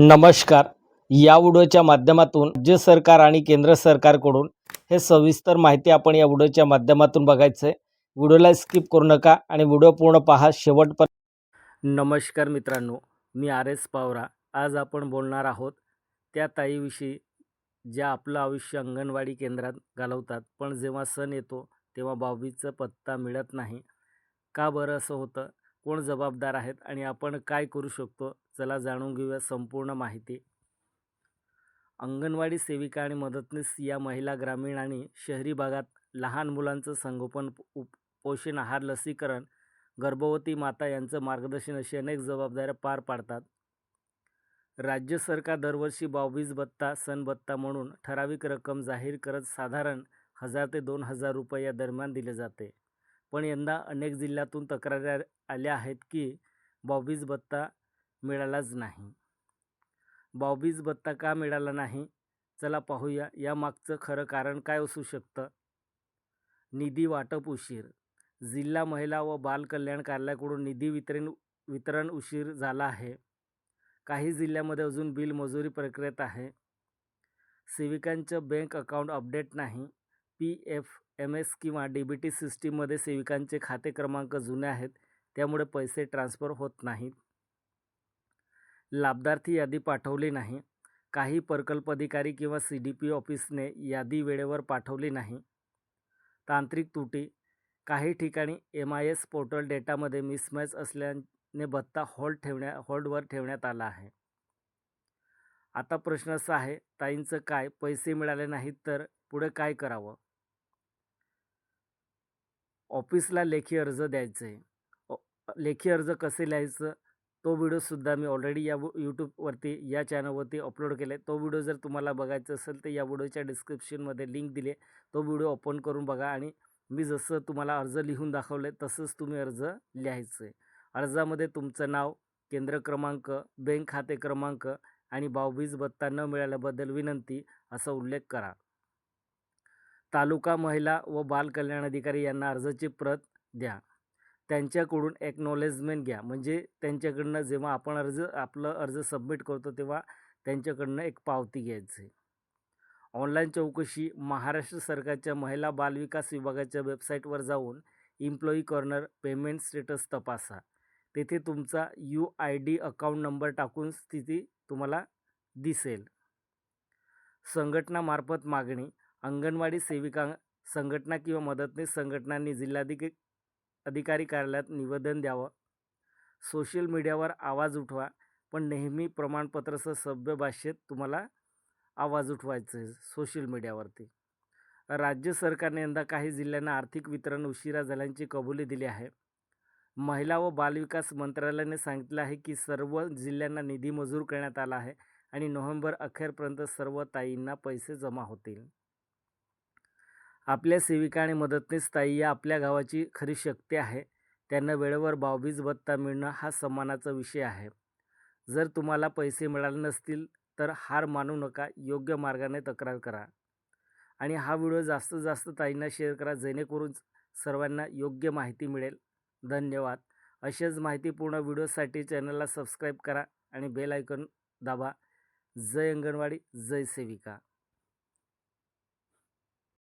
नमस्कार. या व्हिडिओच्या माध्यमातून राज्य सरकार आणि केंद्र सरकारकडून हे सविस्तर माहिती आपण या व्हिडिओच्या माध्यमातून बघायचं आहे व्हिडिओला स्किप करू नका आणि व्हिडिओ पूर्ण पहा शेवटपर्यंत. नमस्कार मित्रांनो मी आर एस पावरा. आज आपण बोलणार आहोत त्या ताईविषयी ज्या आपलं आयुष्य अंगणवाडी केंद्रात घालवतात. पण जेव्हा सण येतो तेव्हा बावीचा पत्ता मिळत नाही. का बरं असं होतं? कोण जबाबदार आहेत आणि आपण काय करू शकतो चला जाणून घेऊया संपूर्ण माहिती. अंगणवाडी सेविका आणि मदतनीस या महिला ग्रामीण आणि शहरी भागात लहान मुलांचं संगोपन उप पोषण आहार लसीकरण गर्भवती माता यांचं मार्गदर्शन अशी अनेक जबाबदाऱ्या पार पाडतात. राज्य सरकार दरवर्षी बावीस भत्ता सण भत्ता म्हणून ठराविक रक्कम जाहीर करत साधारण हजार ते दोन हजार रुपये या दरम्यान दिले जाते. पण यंदा अनेक जिल्ह्यातून तक्रारी आल्या आहेत की बॉबीज भत्ता मिळालाच नाही. बॉबीज भत्ता का मिळाला नाही? चला पाहूया. यामागचं खरं कारण काय असू शकतं? निधी वाटप उशीर. जिल्हा महिला व बाल कल्याण कार्यालयाकडून निधी वितरण वितरण उशीर झाला आहे. काही जिल्ह्यामध्ये अजून बिल मंजुरी प्रक्रियेत आहे. सेविकांचं बँक अकाउंट अपडेट नाही. पी एफ एम एस किंवा डी बी टी सिस्टीममध्ये सेविकांचे खाते क्रमांक जुने आहेत त्यामुळे पैसे ट्रान्स्फर होत नाहीत. लाभार्थी यादी पाठवली नाही. काही प्रकल्प अधिकारी किंवा सी डी पी ऑफिसने यादी वेळेवर पाठवली नाही. तांत्रिक त्रुटी. काही ठिकाणी एम आय एस पोर्टल डेटामध्ये मिसमॅच असल्याने भत्ता होल्ड ठेवण्या होल्डवर ठेवण्यात आला आहे. आता प्रश्न असा आहे ताईंचं काय? पैसे मिळाले नाहीत तर पुढे काय करावं? ऑफिसला लेखी अर्ज द्यायचं आहे लेखी अर्ज कसे लिहायचं? तो व्हिडिओसुद्धा मी ऑलरेडी या यूट्यूबवरती या चॅनलवरती अपलोड केला आहे तो व्हिडिओ जर तुम्हाला बघायचा असेल तर या व्हिडिओच्या डिस्क्रिप्शनमध्ये लिंक दिली आहे. तो व्हिडिओ ओपन करून बघा आणि मी जसं तुम्हाला अर्ज लिहून दाखवलं आहे तसंच तुम्ही अर्ज लिहायचं आहे अर्जामध्ये तुमचं नाव केंद्र क्रमांक बँक खाते क्रमांक आणि बावीस भत्ता न मिळाल्याबद्दल विनंती असा उल्लेख करा. तालुका महिला व बाल कल्याण अधिकारी यांना अर्जाची प्रत द्या. त्यांच्याकडून एक्नॉलेजमेंट घ्या. म्हणजे त्यांच्याकडनं जेव्हा आपण अर्ज आपलं अर्ज सबमिट करतो तेव्हा त्यांच्याकडनं एक पावती घ्यायची. ऑनलाईन चौकशी महाराष्ट्र सरकारच्या महिला बालविकास विभागाच्या वेबसाईटवर जाऊन इम्प्लॉई कॉर्नर पेमेंट स्टेटस तपासा. तेथे तुमचा U I D account number टाकून स्थिती तुम्हाला दिसेल. संघटनामार्फत मागणी अंगणवाडी सेविका संघटना किंवा मदतनीस संघटनांनी जिल्हाधिक अधिकारी कार्यालयात निवेदन द्यावं. सोशल मीडियावर आवाज उठवा पण नेहमी प्रमाणपत्रासह सभ्य भाषेत तुम्हाला आवाज उठवायचं आहे सोशल मीडियावरती. राज्य सरकारने यंदा काही जिल्ह्यांना आर्थिक वितरण उशिरा झाल्याची कबुली दिली आहे. महिला व बालविकास मंत्रालयाने सांगितलं आहे की सर्व जिल्ह्यांना निधी मंजूर करण्यात आला आहे आणि नोव्हेंबर अखेरपर्यंत सर्व ताईंना पैसे जमा होतील. आपल्या सेविका आणि मदतनीस ताई या आपल्या गावाची खरी शक्ती आहे. त्यांना वेळेवर बावीस भत्ता मिळणं हा सन्मानाचा विषय आहे. जर तुम्हाला पैसे मिळाले नसतील तर हार मानू नका योग्य मार्गाने तक्रार करा. आणि हा व्हिडिओ जास्तीत जास्त ताईंना शेअर करा जेणेकरून सर्वांना योग्य माहिती मिळेल. धन्यवाद. अशाच माहितीपूर्ण व्हिडिओसाठी चॅनलला सबस्क्राईब करा आणि बेल आयकॉन दाबा. जय अंगणवाडी जय सेविका.